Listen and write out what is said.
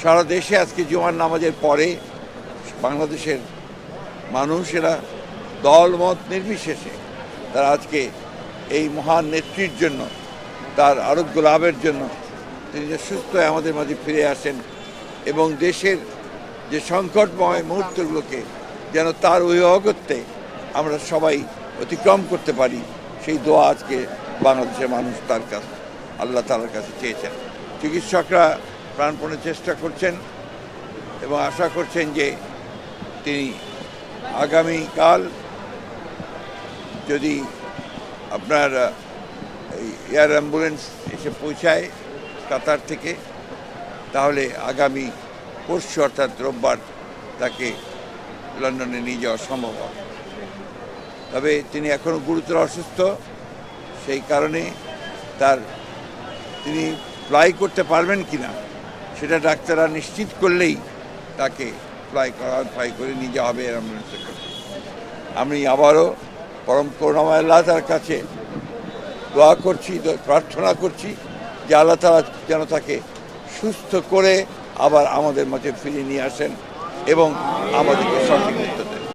সারা দেশে আজকে জুমার নামাজের পরে বাংলাদেশের মানুষেরা দল মত নির্বিশেষে তারা আজকে এই মহান নেত্রীর জন্য, তার আরোগ্য লাভের জন্য তিনি যে সুস্থ আমাদের মাঝে ফিরে আসেন এবং দেশের যে সংকটময় মুহূর্তগুলোকে যেন তার অভিভাবকত্বে আমরা সবাই অতিক্রম করতে পারি, সেই দোয়া আজকে বাংলাদেশের মানুষ তার কাছে, আল্লাহ তালার কাছে চেয়েছেন। চিকিৎসকরা প্রাণপণে চেষ্টা করছেন এবং আশা করছেন যে তিনি আগামীকাল যদি আপনার এয়ার অ্যাম্বুলেন্স এসে পৌঁছায় কাতার থেকে, তাহলে আগামী পরশু অর্থাৎ রোববার তাকে লন্ডনে নিয়ে যাওয়া সম্ভব তবে তিনি এখনও গুরুতর অসুস্থ, সেই কারণে তার, তিনি ফ্লাই করতে পারবেন কি না সেটা ডাক্তাররা নিশ্চিত করলেই তাকে ফ্লাই করা ফ্লাই করে নিয়ে যাওয়া হবে অ্যাম্বুলেন্সে আমি আবারও পরম করুণাময় আল্লাহ তার কাছে দোয়া করছি প্রার্থনা করছি যে আল্লাহ তালা যেন তাকে সুস্থ করে আবার আমাদের মাঝে ফিরিয়ে নিয়ে আসেন এবং আমাদেরকে সঠিক উত্তর দেন।